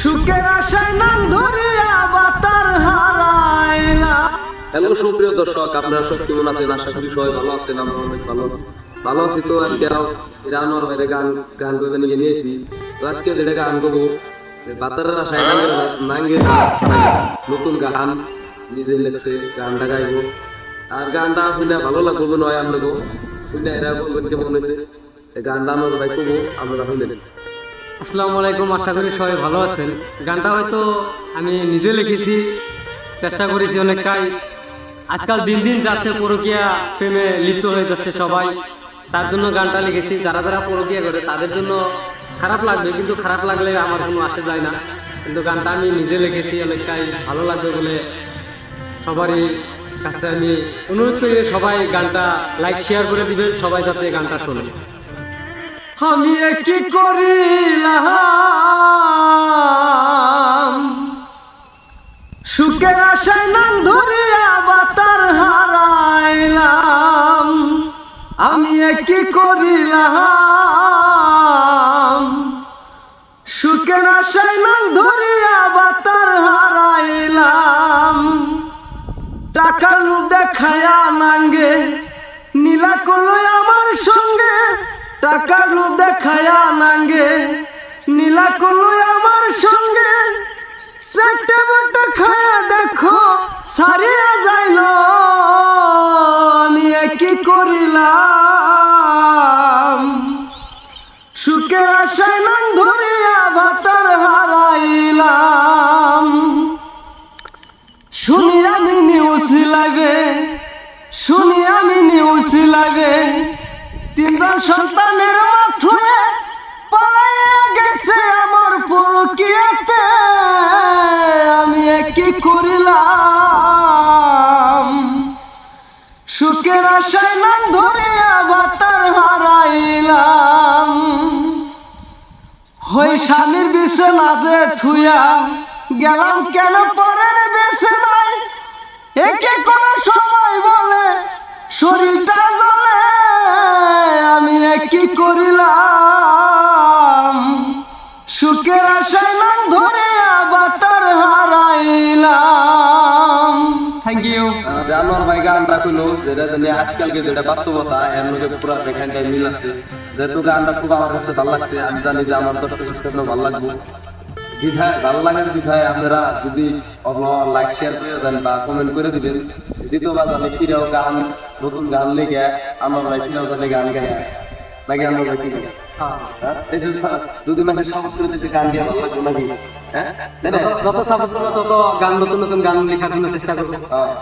সুখের আশায় নাম ধরিয়া বাতার হারায় না। হ্যালো, সুপ্রিয় দর্শক, আপনারা সব কেমন আছেন? আশা করি সবাই ভালো আছেন আমরা অনেক ভালো আছি। ভালো আছি তো, আজকে রানোর বাইরে গান গান করবে নিয়ে নিয়েছি। আজকে যেটা গান করব বাতারের আশায় নতুন গান, নিজে লেখছে, গানটা গাইবো। আর গানটা শুনে ভালো লাগবে নয় আমরা শুনে এরা বলবেন কেমন হয়েছে? ভাই করব, আমরা শুনলেন আসসালামু আলাইকুম, আশা করি সবাই ভালো আছেন। গানটা হয়তো আমি নিজে লিখেছি, চেষ্টা করেছি অনেকটাই। আজকাল দিন দিন যাচ্ছে পরকিয়া, প্রেমে লিপ্ত হয়ে যাচ্ছে সবাই। তার জন্য গানটা লিখেছি, যারা যারা পরকিয়া করে, তাদের জন্য খারাপ লাগবে, কিন্তু খারাপ লাগলে আমার কোনো আসে যায় না। কিন্তু গানটা আমি নিজে লিখেছি, অনেকটাই ভালো লাগবে বলে সবারই কাছে আমি অনুরোধ করি সবাই গানটা লাইক শেয়ার করে দিবেন, সবাই যাতে গানটা শোনে। আমি কি করিলাম। সুখের আশায় নাম ধরিয়া বাতার হারাইলাম। আমি কি করিলাম। সুখের আশায় নাম ধরিয়া বাতার হারাইলাম। লোভ দেখায়া নাঙ্গে, নীলা আমার সঙ্গে, টাকার করল আমার সঙ্গে। খায়া, দেখো সারিয়া যাইল। আমি করিলাম। ধরিয়া ভাতার হারাইলাম। লাগে শুনি আমি নিউজ লাগে তিনজন সন্তানের মাথুরে করিলাম। সুখের আশায় নাম ধরে আবাতার হারাইলাম। হই স্বামীর থুয়া গেলাম কেন পরের নাই একে কোনো সময় বলে, শরীরটা জ্বলে, আমি কি করিলাম। সুখের আশায় নাম ধরে কইলো যেটা জানি আজকালকে যেটা বাস্তবতা এর মধ্যে পুরো এখানটায় মিল আছে। যেহেতু গানটা খুব আমার কাছে ভালো লাগছে আমি জানি যে আমার দর্শকের জন্য ভালো লাগবে। বিধায় ভালো লাগার বিধায় আপনারা যদি লাইক শেয়ার করে দেন বা কমেন্ট করে দিবেন। দ্বিতীয়বার জানি ফিরেও গান নতুন গান লেগে আমার ভাই ফিরেও জানি গান গায়। নাকি আমার ভাই কি? হ্যাঁ? যদি মানে সাহস করে দিতে গান গিয়ে ভালো লাগবে নাকি? হ্যাঁ? যত সাপোর্ট করব তত গান নতুন নতুন গান লেখার জন্য চেষ্টা করব। হ্যাঁ।